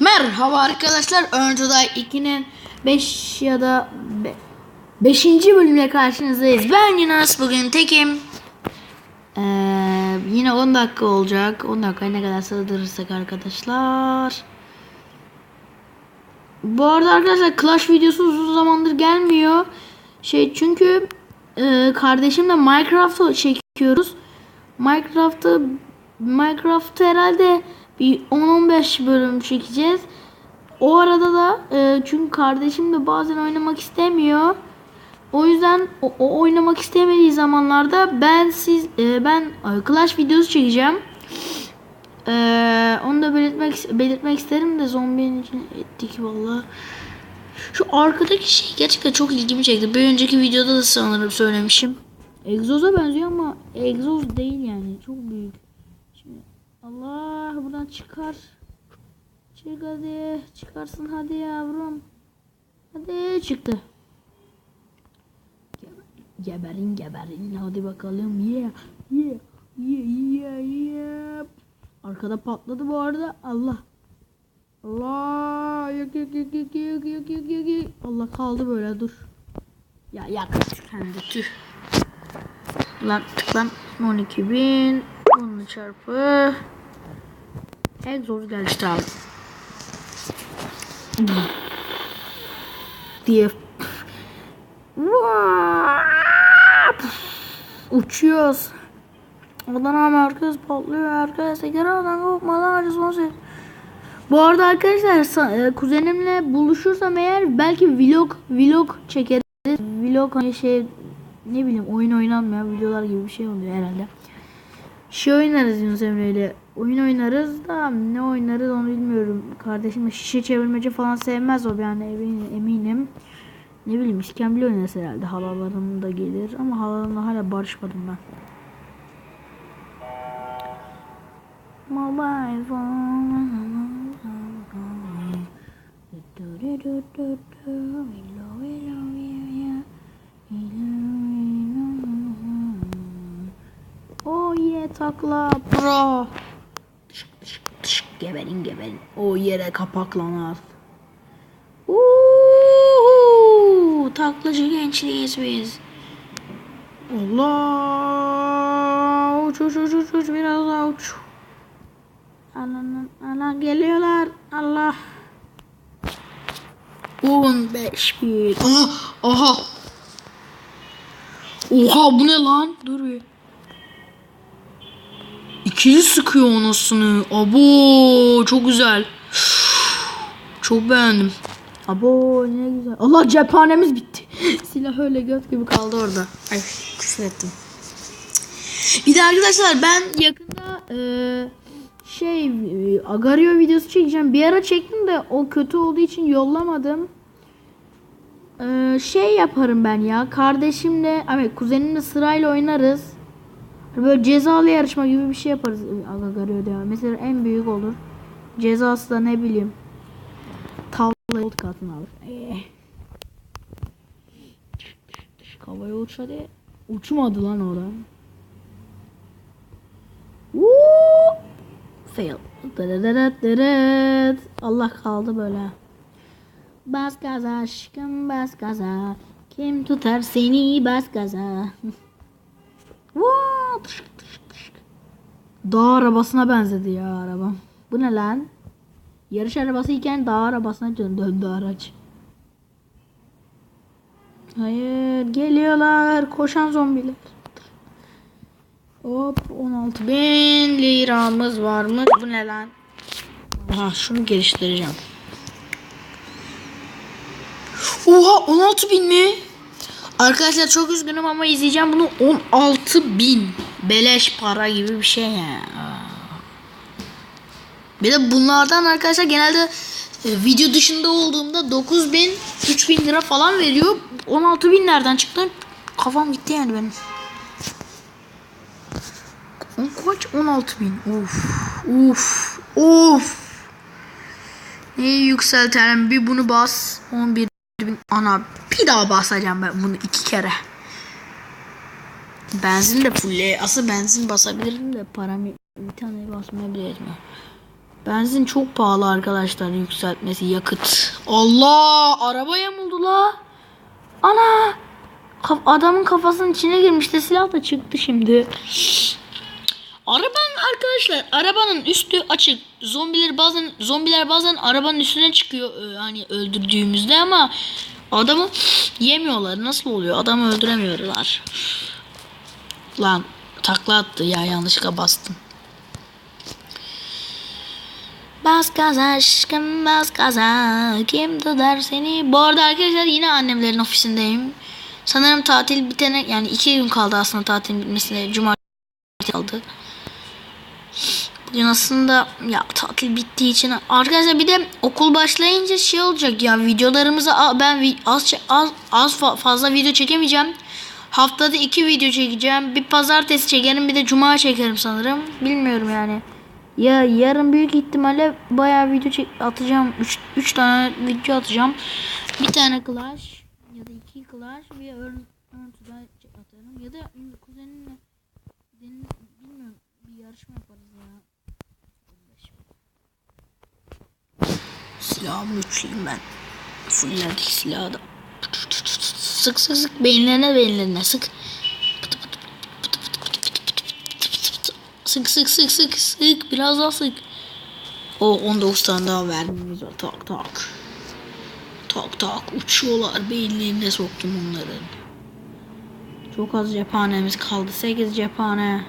Merhaba arkadaşlar. Örüntüday 2'nin 5 ya da 5. bölümle karşınızdayız. Ben Yunus bugün tekim. Ee, yine 10 dakika olacak. 10 dakikaya ne kadar sığdırırsak arkadaşlar. Bu arada arkadaşlar Clash videosu uzun zamandır gelmiyor. Şey çünkü e, kardeşimle Minecraft'ı çekiyoruz. Minecraft'ı Minecraft'ı herhalde bir 10-15 bölüm çekeceğiz. O arada da e, çünkü kardeşim de bazen oynamak istemiyor. O yüzden o, o oynamak istemediği zamanlarda ben siz e, ben e, Clash videosu çekeceğim. E, onu da belirtmek belirtmek isterim de zombinin içine ettik vallahi. Şu arkadaki şey gerçekten çok ilgimi çekti. Bir önceki videoda da sanırım söylemişim. Egzoza benziyor ama egzoz değil yani. Çok büyük. Allah buradan çıkar. Çık hadi. Çıkarsın hadi yavrum. Hadi çıktı. Geberin geberin. Hadi bakalım. Yeah. Yeah. Yeah. Yeah. Yeah. Arkada patladı bu arada. Allah. Allah. Yok yok yok yok yok yok yok yok. yok. Allah kaldı böyle dur. Ya yak kendi tüh. Lan tıklan 12 bin. Çarpı. Egzoz geldi işte abi. diye uçuyoruz. Odan ama herkes patlıyor. Herkes teker oradan kopmadan acı son ses. Bu arada arkadaşlar e, kuzenimle buluşursam eğer belki vlog vlog çekeriz. Vlog hani şey ne bileyim oyun oynanmıyor videolar gibi bir şey oluyor herhalde. Şey oynarız Yunus Emre ile. Oyun oynarız da ne oynarız onu bilmiyorum. Kardeşim de şişe çevirmece falan sevmez o yani eminim. eminim. Ne bileyim iskembil oynarız herhalde. Halalarım da gelir ama halalarımla hala barışmadım ben. Mobile phone. Oh yeah takla pro. Tışk tışk tışk geberin geberin. O yere kapaklanar. Uuu, taklacı gençliğiz biz. Allah. Uç uç uç uç uç biraz daha uç. Anan anan geliyorlar. Allah. 15 bin. Aha aha. Oha bu ne lan? Dur bir. İkili sıkıyor anasını. Abo çok güzel. Çok beğendim. Abo ne güzel. Allah cephanemiz bitti. Silah öyle göt gibi kaldı orada. Ay küfür ettim. Bir de arkadaşlar ben yakında eee, şey e, Agario videosu çekeceğim. Bir ara çektim de o kötü olduğu için yollamadım. Eee, şey yaparım ben ya. Kardeşimle, hani kuzenimle sırayla oynarız. Böyle cezalı yarışma gibi bir şey yaparız Agario diyor. Mesela en büyük olur. Cezası da ne bileyim. Tavla yol katını alır. Eh. Havaya uç hadi. Uçmadı lan oradan. Woo! Fail. Allah kaldı böyle. Bas gaza aşkım bas gaza. Kim tutar seni bas gaza. Vaa! Tışk tışk tışk. Dağ arabasına benzedi ya araba. Bu ne lan? Yarış arabası iken dağ arabasına dön- döndü araç. Hayır geliyorlar koşan zombiler. Hop 16 bin liramız var mı? Bu ne lan? Aha şunu geliştireceğim. Oha 16 bin mi? Arkadaşlar çok üzgünüm ama izleyeceğim bunu 16 bin. Beleş para gibi bir şey ya. Bir de bunlardan arkadaşlar genelde e, video dışında olduğumda 9 bin 3 bin lira falan veriyor. 16 bin nereden çıktı? Kafam gitti yani benim. Kaç? 16 bin. Of. Of. Of. Neyi yükseltelim? Bir bunu bas. 11 bin. Ana bir daha basacağım ben bunu iki kere. Benzin de fulle. Asıl benzin basabilirim de param bir tane basmayabilirim. Benzin çok pahalı arkadaşlar yükseltmesi yakıt. Allah araba yamuldu la. Ana adamın kafasının içine girmişti silah da çıktı şimdi. Arabanın arkadaşlar arabanın üstü açık. Zombiler bazen zombiler bazen arabanın üstüne çıkıyor e, hani öldürdüğümüzde ama adamı yemiyorlar. Nasıl oluyor? Adamı öldüremiyorlar. Lan takla attı. Ya yanlışlıkla bastım. Bas gaza aşkım bas gaza kim tutar seni? Bu arada arkadaşlar yine annemlerin ofisindeyim. Sanırım tatil bitene yani iki gün kaldı aslında tatilin bitmesine. Cumartesi kaldı. Bugün aslında ya tatil bittiği için. Arkadaşlar bir de okul başlayınca şey olacak ya videolarımızı ben az az, az fa- fazla video çekemeyeceğim Haftada iki video çekeceğim. Bir pazartesi çekerim bir de cuma çekerim sanırım. Bilmiyorum yani. Ya yarın büyük ihtimalle bayağı video çek atacağım. 3 3 tane video atacağım. Bir tane Clash ya da iki Clash bir Die çek- atarım ya da kuzenimle benim bilmiyorum bir yarışma yaparız ya. Silahımı üçleyeyim ben. Fullerdik silahı da. Sık sık sık beyinlerine beyinlerine sık. Sık sık sık sık sık biraz daha sık. O 19 tane daha vermemiz var. Tak tak. Tak tak uçuyorlar. Beyinlerine soktum onların. Çok az cephanemiz kaldı. 8 cephane.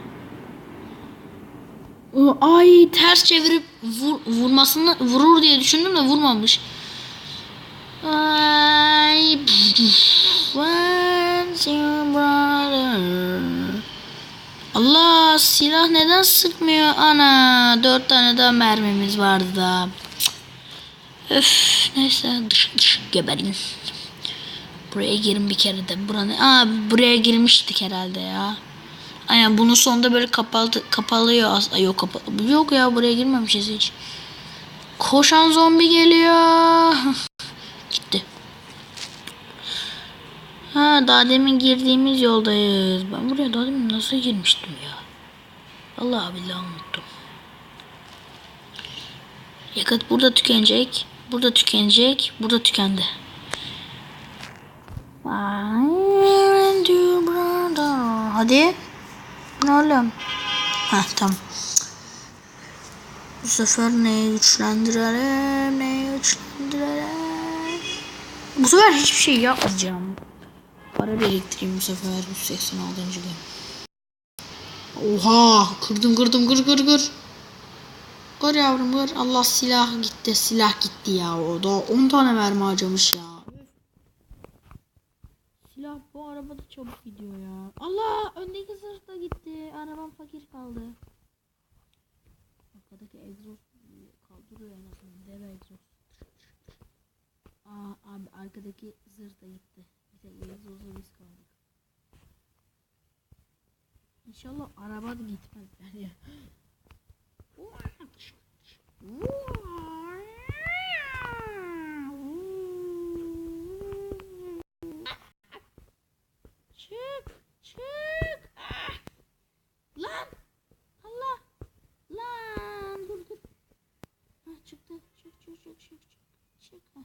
Ay ters çevirip vur, vurmasını vurur diye düşündüm de vurmamış. Ay When's your brother? Allah silah neden sıkmıyor? Ana dört tane daha mermimiz vardı da. Öf neyse dış dış geberin. Buraya girin bir kere de. Bura ne? Aa, buraya girmiştik herhalde ya. Aynen bunun sonunda böyle kapalı kapalıyor as Ay, yok kapalı yok ya buraya girmemişiz hiç. Koşan zombi geliyor. Gitti Ha daha demin girdiğimiz yoldayız. Ben buraya daha demin nasıl girmiştim ya? Allah billahi unuttum. Yakıt burada tükenecek. Burada tükenecek. Burada tükendi. Hadi. Ne oğlum? Ha tamam. Bu sefer neyi güçlendirelim? Neyi güçlendirelim? Bu sefer hiçbir şey yapmayacağım. Para biriktireyim bu sefer 186. gün. Oha kırdım kırdım kır kır kır. Kır yavrum kır. Allah silah gitti silah gitti ya o da 10 tane mermi harcamış ya. Silah bu arabada çabuk gidiyor ya. Allah öndeki zırh da gitti. Arabam fakir kaldı. Arkadaki egzoz kaldırıyor en azından. Dev egzoz. Aa abi arkadaki zırh da gitti. Tek egzozla biz kaldık. İnşallah araba da gitmez yani. Çık, çık. Ah! Lan, Allah, lan, dur dur. Ha, çıktı, çık, çık, çık, çık, çık, çık. Ha,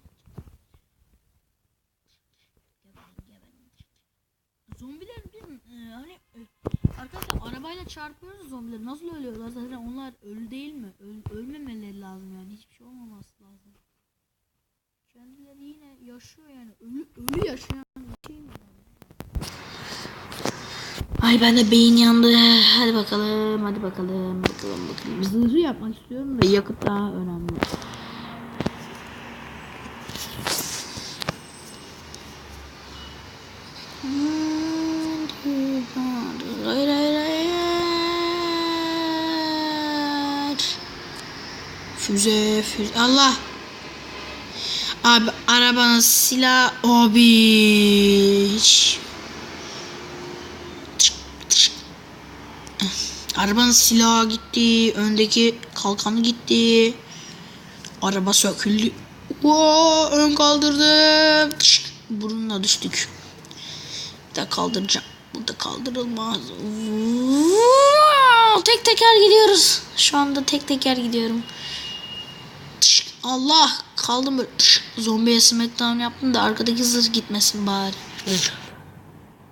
çık. Geberin, geberin. Zombiler bir e, hani e, arkadaşlar arabayla çarpıyoruz zombiler nasıl ölüyorlar zaten onlar ölü değil mi? Öl, ölmemeleri lazım yani hiçbir şey olmaması lazım. Kendileri yine yaşıyor yani ölü ölü yaşayan bir şey mi? Ay ben de beyin yandı. Hadi bakalım, hadi bakalım, bakalım, bakalım. Zırhı yapmak istiyorum da yakıt daha önemli. Hayır, hayır, hayır. Füze. Allah. Abi arabanın silah abi. Arabanın silahı gitti. Öndeki kalkanı gitti. Araba söküldü. Oo, ön kaldırdım. Tışk, Burunla düştük. Bir daha kaldıracağım. Burada kaldırılmaz. Oo, tek teker gidiyoruz. Şu anda tek teker gidiyorum. Allah kaldım böyle Tış, zombiye smackdown yaptım da arkadaki zırh gitmesin bari.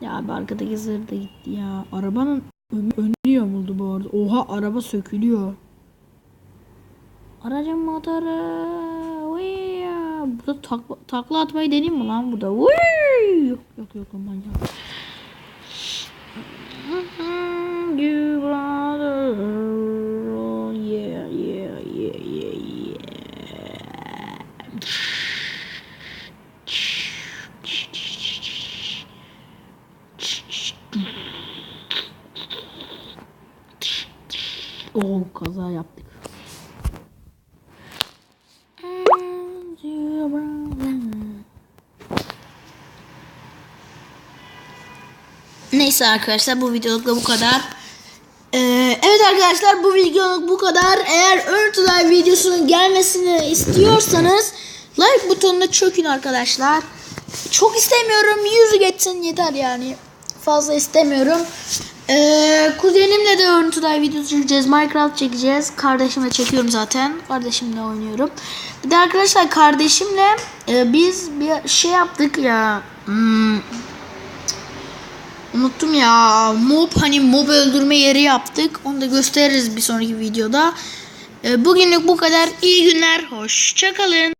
Ya abi arkadaki zırh da gitti ya. Arabanın önü, yamuldu bu arada. Oha araba sökülüyor. Aracın motoru. Uy ya. Burada takla, takla atmayı deneyeyim mi lan burada? Uy. Yok yok yok aman ya. You brother. Oh, Yeah yeah yeah yeah yeah. Oo kaza yaptık. Neyse arkadaşlar bu videoluk da bu kadar. Ee, evet arkadaşlar bu videoluk bu kadar. Eğer örüntüler videosunun gelmesini istiyorsanız like butonuna çökün arkadaşlar. Çok istemiyorum. Yüzü geçsin yeter yani. Fazla istemiyorum. Ee, kuzenimle de örüntüler videosu çekeceğiz. Minecraft çekeceğiz. Kardeşimle çekiyorum zaten. Kardeşimle oynuyorum. Bir de arkadaşlar kardeşimle e, biz bir şey yaptık ya. Hmm, Unuttum ya. Mob hani mob öldürme yeri yaptık. Onu da gösteririz bir sonraki videoda. Ee, Bugünlük bu kadar. İyi günler. Hoşçakalın.